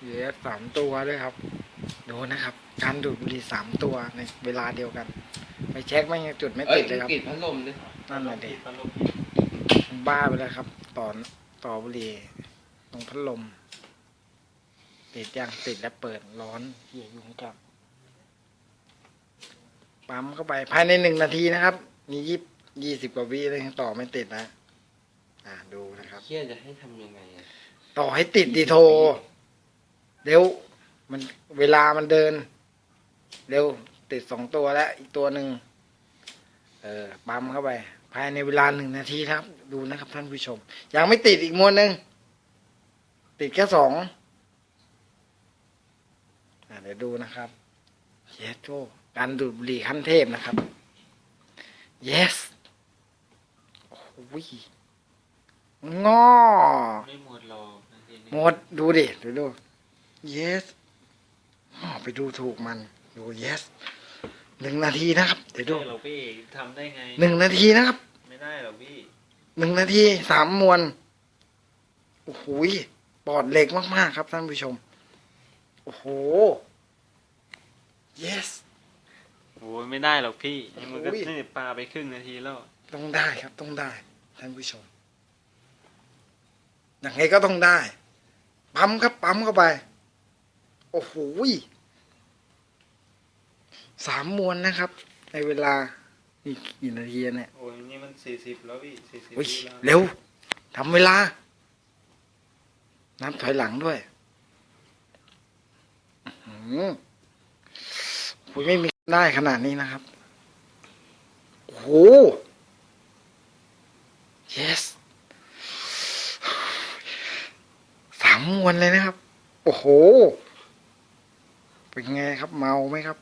เหลือสามตัวด้วยครับ ดูนะครับ การดูดบุหรี่สามตัวในเวลาเดียวกัน ไปเช็คไม่ยังจุดไม่เอ้ยติดเลยครับ ปิดพัดลมดินั่นแหละเด็กพัดลมบ้าไปแล้วครับ ต่อต่อบุหรี่ตรงพัดลม ติดยังติดแล้วเปิดร้อนเหี้ยยุงกัดปั๊มเข้าไปภายในหนึ่งนาทีนะครับ มียี่ยี่สิบกว่าวิเลยยังต่อไม่ติดนะ อ่าดูนะครับ เครียดจะให้ทำยังไงอะต่อให้ติดดีโทร เร็วมันเวลามันเดิน เร็วติดสองตัวแล้วอีกตัวหนึ่งเออปั๊มเข้าไป ภายในเวลาหนึ่งนาทีครับ ดูนะครับท่านผู้ชม ยังไม่ติดอีกมวนหนึ่งติดแค่สองอะเดี๋ยวดูนะครับ yes โการดูดบุหรี่ขั้นเทพนะครับ yes โอ้ยงอไม่หมดหรอกนาทีนี้หมด ดูดิ ดูดู yes อ๋อไปดูถูกมันดู yes หนึ่งนาทีนะครับ เดี๋ยวดูไม่ได้หรอกพี่ทำได้ไงหนึ่งนาทีนะครับ ไม่ได้หรอกพี่หนึ่งนาทีสามมวนโอ้โหยปอดเหล็กมาก ๆ ครับท่านผู้ชม โอ้โห yes โอ้ยไม่ได้หรอกพี่นี่มันก็โอ้ยนี่ปลาไปครึ่งนาทีแล้ว ต้องได้ครับต้องได้ ท่านผู้ชมยังไงก็ต้องได้ ปั๊มครับปั๊มเข้าไป โอ้โหยสามมวนนะครับ ในเวลานี่กี่นาทีเนี่ยโอ้ยนี่มันสี่สิบแล้วพี่สี่สิบอุ้ยแล้วเร็วทำเวลานับถอยหลังด้วยอื้อหือคุยไม่มีได้ขนาดนี้นะครับ โอ้โห yes สามมวนเลยนะครับ โอ้โห เป็นไงครับเมาไหมครับ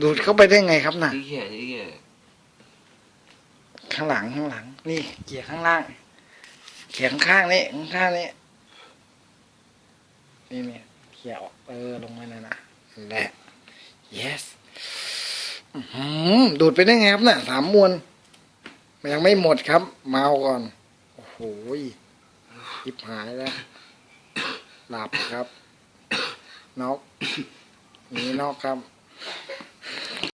ดูดเข้าไปได้ไงครับน่ะที่เขียนที่เขียนข้างหลังข้างหลัง นี่เกี่ยข้างล่างเขียงข้างนี้ข้างนี้นี่เนี่ยเขี่ยออกเออลงมานั่นนะแหละ yes ดูดไปได้ไงครับน่ะสามมวนมันยังไม่หมดครับ เมาก่อน โอ้โห ยิบหายแล้ว หลับครับน็อกหนีน็อกครับ